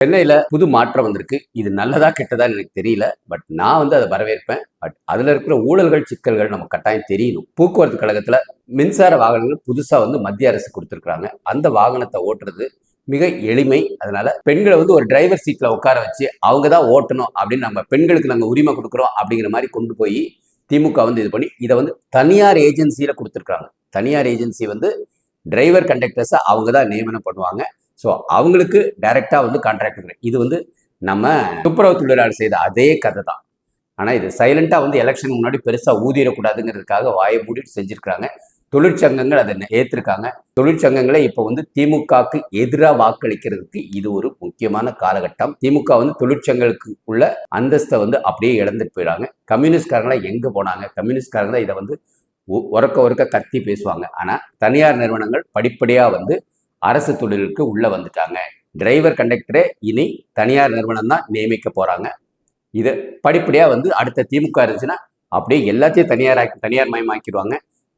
சென்னையில் புது மாற்றம் வந்திருக்கு. இது நல்லதா கெட்டதான்னு எனக்கு தெரியல. பட் நான் வந்து அதை வரவேற்பேன். பட் அதில் இருக்கிற ஊழல்கள் சிக்கல்கள் நம்ம கட்டாயம் தெரியணும். போக்குவரத்து கழகத்தில் மின்சார வாகனங்கள் புதுசாக வந்து மத்திய அரசு கொடுத்துருக்குறாங்க. அந்த வாகனத்தை ஓட்டுறது மிக எளிமை. அதனால பெண்களை வந்து ஒரு டிரைவர் சீட்ல உட்கார வச்சு அவங்க தான் ஓட்டணும் அப்படின்னு நம்ம பெண்களுக்கு நாங்கள் உரிமை கொடுக்குறோம் அப்படிங்கிற மாதிரி கொண்டு போய் திமுக வந்து இது பண்ணி இதை வந்து தனியார் ஏஜென்சியில் கொடுத்துருக்காங்க தனியார் ஏஜென்சி வந்து டிரைவர் கண்டக்டர்ஸை அவங்க தான் நியமனம் பண்ணுவாங்க. ஸோ அவங்களுக்கு டைரெக்டாக வந்து கான்ட்ராக்ட் இது வந்து நம்ம துப்புரவு தொழிலாளர் செய்த அதே கதை தான் ஆனால் இது சைலண்ட்டாக வந்து எலெக்ஷன் முன்னாடி பெருசாக ஊதிடக்கூடாதுங்கிறதுக்காக வாயை மூடிட்டு செஞ்சுருக்காங்க தொழிற்சங்கங்கள் அதை ஏற்றிருக்காங்க தொழிற்சங்கங்களை இப்போ வந்து திமுகவுக்கு எதிராக வாக்களிக்கிறதுக்கு இது ஒரு முக்கியமான காலகட்டம். திமுக வந்து தொழிற்சங்கங்களுக்கு உள்ள அந்தஸ்தை வந்து அப்படியே இழந்துட்டு போயிடாங்க கம்யூனிஸ்ட்காரங்களாம் எங்கே போனாங்க? கம்யூனிஸ்ட்காரங்க தான் இதை வந்து உறக்க உறக்க கத்தி பேசுவாங்க. ஆனால் தனியார் நிறுவனங்கள் படிப்படியாக வந்து அரசு தொழிலுக்கு உள்ளே வந்துட்டாங்க. டிரைவர் கண்டக்டரே இனி தனியார் நிறுவனம் தான் நியமிக்க போகிறாங்க இது படிப்படியாக வந்து அடுத்த திமுக இருந்துச்சுன்னா அப்படியே எல்லாத்தையும் தனியாராக்கி தனியார் மயமாக்கிடுவாங்க.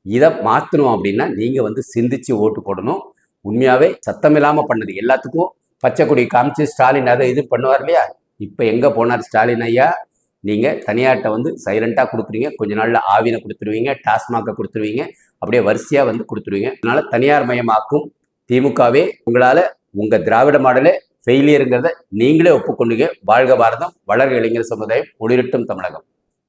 இதை மாற்றணும் அப்படின்னா நீங்கள் வந்து சிந்திச்சு ஓட்டு போடணும். உண்மையாகவே சத்தம் இல்லாமல் பண்ணது எல்லாத்துக்கும் பச்சை கொடி காமிச்சு ஸ்டாலின் அதை இது பண்ணுவார் இல்லையா? இப்போ எங்கே போனார் ஸ்டாலின் ஐயா? நீங்கள் தனியார்கிட்ட வந்து சைலண்ட்டாக கொடுக்குறீங்க கொஞ்ச நாளில் ஆவினை கொடுத்துருவீங்க டாஸ்மாகை கொடுத்துருவீங்க. அப்படியே வரிசையாக வந்து கொடுத்துருவீங்க. அதனால் தனியார் மயமாக்கும் திமுகவே உங்களால் உங்கள் திராவிட மாடலே ஃபெயிலியருங்கிறத நீங்களே ஒப்புக்கொண்டீங்க. வாழ்க பாரதம் வளர்க இளைஞர் சமுதாயம் ஒளிரட்டும் தமிழகம்.